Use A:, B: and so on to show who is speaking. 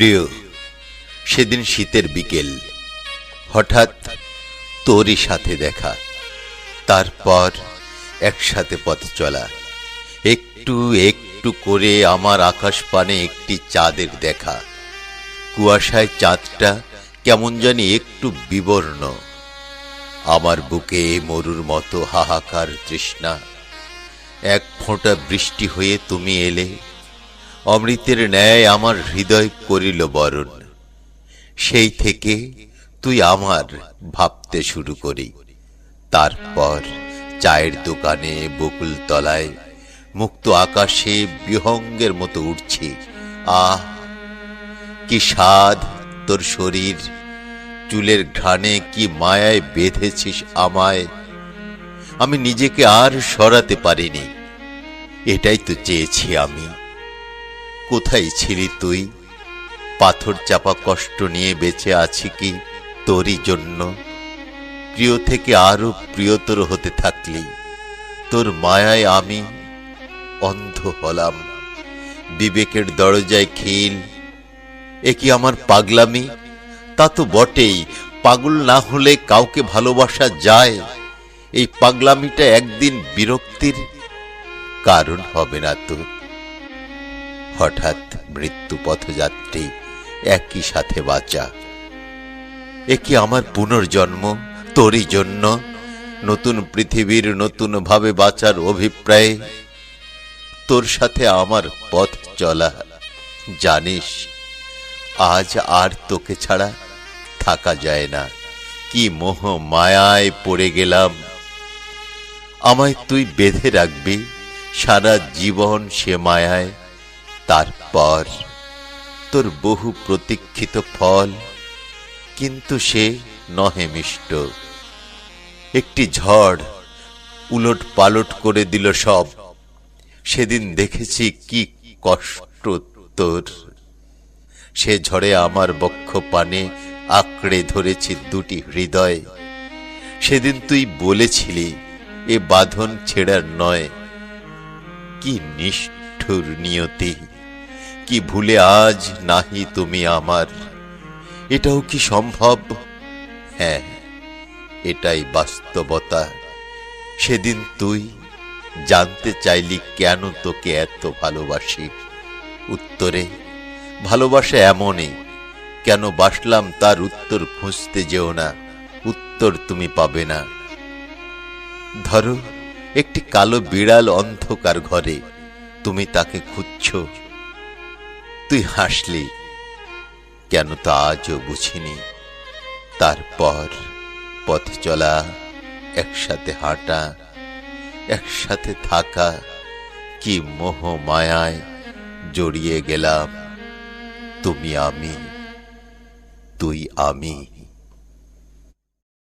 A: প্রিয়, সেদিন শীতের বিকেল। হঠাৎ তোরই সাথে দেখা। তারপর একসাথে পথ চলা। একটু একটু করে আমার আকাশ পানে একটি চাঁদের দেখা। কুয়াশায় চাঁদটা কেমন জানি একটু বিবর্ণ। আমার বুকে মরুর মতো হাহাকার তৃষ্ণা। এক ফোঁটা বৃষ্টি হয়ে তুমি এলে। অমৃতের ন্যায় আমার হৃদয় করিল বরণ। সেই থেকে তুই আমার ভাবতে শুরু করি। তারপর চায়ের দোকানে বকুল তলায় মুক্ত আকাশে বিহঙ্গের মতো উঠছি। আহ, কি স্বাদ তোর শরীর। চুলের ঘ্রাণে কি মায়ায় বেঁধেছিস আমায়। আমি নিজেকে আর সরাতে পারিনি। এটাই তো চেয়েছি আমি। কোথায় ছিলি তুই? পাথর চাপা কষ্ট নিয়ে বেঁচে আছি কি তোরই জন্য? প্রিয় থেকে আরও প্রিয়তর হতে থাকলি। তোর মায়ায় আমি অন্ধ হলাম। বিবেকের দরজায় খিল। এ কি আমার পাগলামি? তা তো বটেই। পাগল না হলে কাউকে ভালোবাসা যায়। এই পাগলামিটা একদিন বিরক্তির কারণ হবে না তো। হঠাৎ মৃত্যু পথযাত্রী একই সাথে বাঁচা। এ কি আমার পুনর্জন্ম? তোরই জন্য। নতুন পৃথিবীর নতুন ভাবে বাঁচার অভিপ্রায়ে তোর সাথে আমার পথ চলা। জানিস, আজ আর তোকে ছাড়া থাকা যায় না। কি মোহ মায়ায় পড়ে গেলাম। আমায় তুই বেঁধে রাখবি, সারা জীবন সে মায়ায়। তারপর তোর বহু প্রতীক্ষিত ফল, কিন্তু সে নহে মিষ্ট। একটি ঝড় উলট পালট করে দিল সব। সেদিন দেখেছি কি কষ্ট তোর। সে ঝড়ে আমার বক্ষ পানে আঁকড়ে ধরেছি দুটি হৃদয়। সেদিন তুই বলেছিলি, এ বাঁধন ছেড়ার নয়। কি নিষ্ঠুর নিয়তি। কি ভুলে আজ নাহি তুমি আমার? এটাও কি সম্ভব? হ্যাঁ এটাই বাস্তবতা। সেদিন তুই জানতে চাইলি কেন তোকে এত ভালোবাসি? উত্তরে, ভালোবাসা এমনই। কেন বাসলাম তার উত্তর খুঁজতে যেও না? উত্তর তুমি পাবে না। ধরো, একটি কালো বিড়াল অন্ধকার ঘরে। তুমি তাকে খুঁজছ তুই হাসলি। কেন তা আজও বুঝিনি? তারপর পথ চলা, একসাথে হাঁটা, একসাথে থাকা, কি মোহ মায়ায় জড়িয়ে গেলাম। তুমি আমি, তুই আমি।